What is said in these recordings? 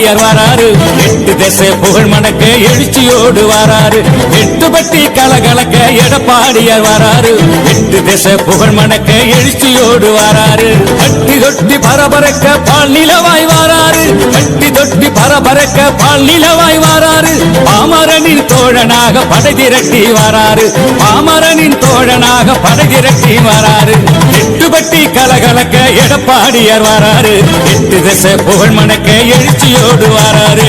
அடியார் வராரு. எட்டு திசை புகழ் மணக்க எழுச்சியோடு வராரு. எட்டு பட்டி கலகலக்க எடப்பாடியார் வராரு. எட்டு திசை புகழ் மணக்க எழுச்சியோடு வராரு. கட்டி தொட்டி பரபரக்க பால் நிலவாய் வராரு. கட்டி தொட்டி பரபரக்க பால் நிலவாய் வராரு. பாமரனின் தோழனாக படை திரட்டி வராரு. பாமரனின் தோழனாக படை திரட்டி வராரு. கட்டி கலகலக்க எடப்பாடியார் வராரு. எட்டு திசை புகழ் மணக்க எழுச்சியோடு வராரு.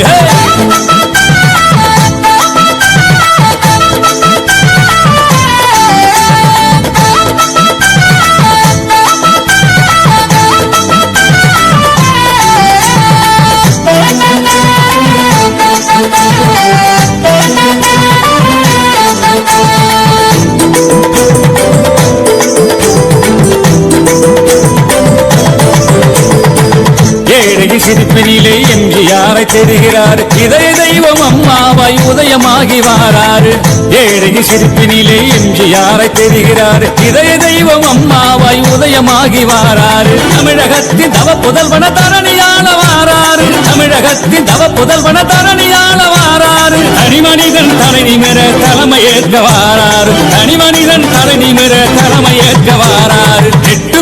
ஹே! ஏழகி சிரிப்பினிலே எம்ஜிஆரை தெரிகிறார் இதய தெய்வம் அம்மாவாய் உதயமாகி வாராரு. ஏழகி சிரிப்பினிலே எம்ஜிஆரை தெரிகிறார் இதய தெய்வம் அம்மாவாய் உதயமாகி வாராரு. தமிழகத்தின் தவ புதல்வன தரணியாள வாராரு. தமிழகத்தின் தவ புதல்வன தரணியாள வாராரு. தனிமனிதன் தலை நிமிர தலைமையேற்க வாராரு. தனிமனிதன் தலை நிமிர தலைமையேற்க வாராரு.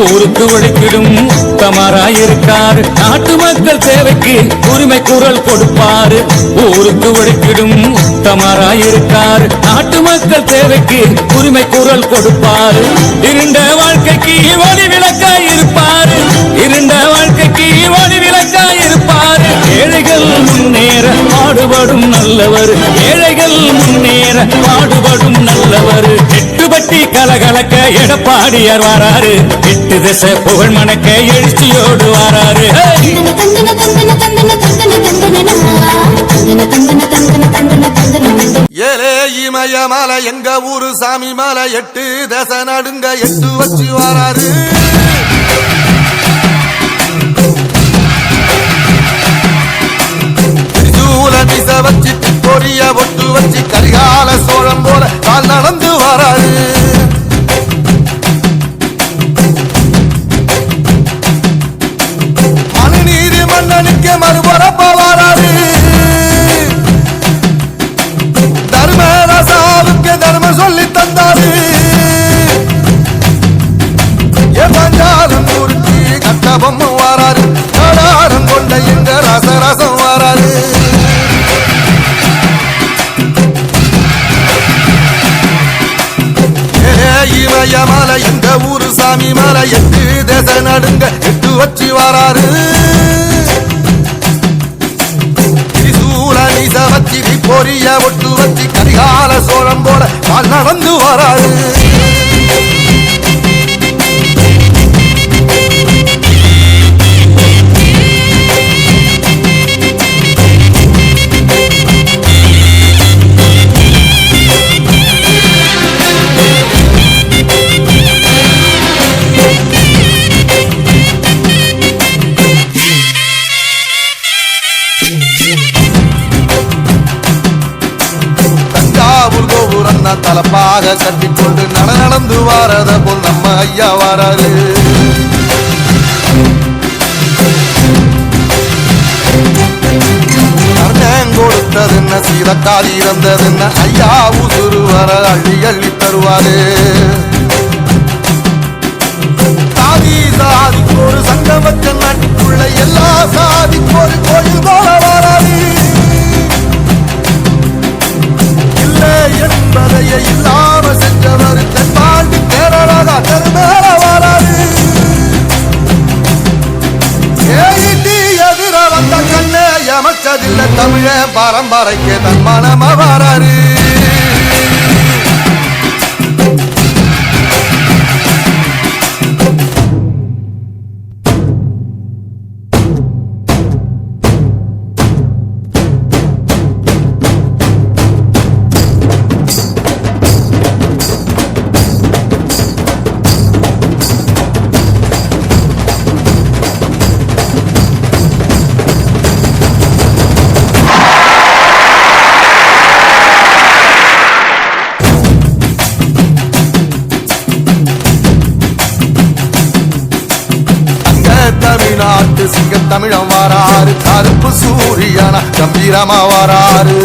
ஊருக்கு உழைக்கிடும் உத்தமராயிருக்காரு. நாட்டு மக்கள் சேவைக்கு உரிமை குரல் கொடுப்பாரு. ஊருக்கு உழைக்கிடும் உத்தமராயிருக்காரு. நாட்டு மக்கள் சேவைக்கு உரிமை குரல் கொடுப்பாரு. இருண்ட வாழ்க்கைக்கு ஒளி விளக்கா இருப்பாரு. இருண்ட வாழ்க்கைக்கு ஒளி விளக்கா இருப்பாரு. ஏழைகள் முன்னேற பாடுபடும் நல்லவர். ஏழைகள் முன்னேற பாடுபடும் நல்லவர். கட்டி கலகலக்க எடப்பாடியார் வராரு. எட்டு திசை புகழ் மணக்க எழுச்சியோடு வராரு. ஏலே இமய மாலை எங்க ஊரு சாமி மாலை எட்டு தசை நடுங்க எட்டு வச்சு வராரு. சாமி மலை எட்டு தேச நடுங்க. தான் தலப்பாக கட்டிக்கொண்டு நட நடந்து வாரத போல் நம்ம ஐயா வாராரு. கொடுத்தது என்ன? சீதக்காரி இறந்தது என்ன? ஐயா உசுறு வர அள்ளி அள்ளி தருவாரு. இல்லாம செஞ்சவர் தென்பாண்டி கேரளா தெருமேல வராது. ஏயிட்டி எதிர வந்த கண்ணே எமச்சதில்லை தமிழ பரம்பரைக்கு தன் மனம வராரு தமிழம் வாராரு கருப்பு சூரியனா கம்பீரமா வாராரு